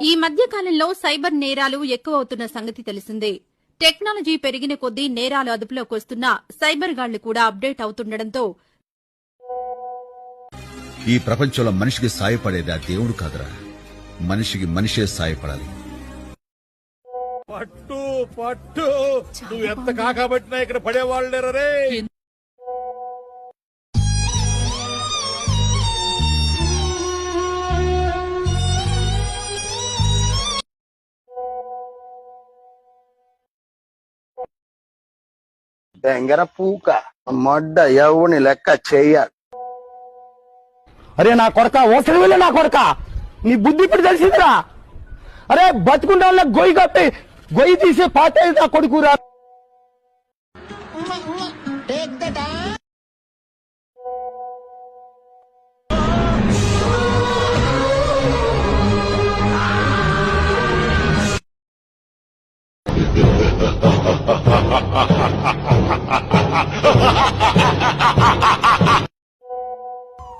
ఈ మధ్య కాలంలో సైబర్ నేరాలు ఎక్కువ అవుతున్న సంగతి తెలిసిందే. టెక్నాలజీ పెరిగిన కొద్దీ నేరాలు అదుపులోకి వస్తున్నా సైబర్ గాళ్ళు కూడా అప్డేట్ అవుతుండటంతో ఈ ప్రపంచంలో మనిషికి సాయపడేది ఆ దేవుడు కాదురా. మనిషికి మనిషే సాయపడాలి. పట్టు పట్టు. నువ్వు ఎంత కాకబట్టినా ఇక్కడ పడేవాళ్ళు లేరా రే? దెంగర పూక మొడ్డ ఎవని లెక్క చెయ్యాలి అరే నా కొడక ఓసరి వెళ్ళి నా కొడక నీ బుద్ధి ఇప్పుడు తెలిసిందిరా అరే బతుకుంటా వాళ్ళ గొయ్యి కప్పి గొయ్యి తీసే పాత నా కొడుకురా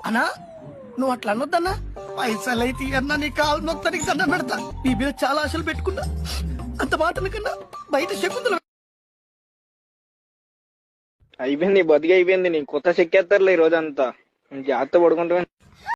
అన్నా నువ్వు అట్లా అనొద్దన్నా. పైసలు అయితే అన్నా నీ కాలు మొత్తానికి దండం పెడతా. నీ మీద చాలా ఆశలు పెట్టుకున్నా. అంత మాటల కన్నా బయట శకుంతలు అయిపోయింది బతికి అయిపోయింది. నీ కొత్త చెక్కేస్తారులే ఈ రోజంతా. జాగ్రత్త పడుకుంటా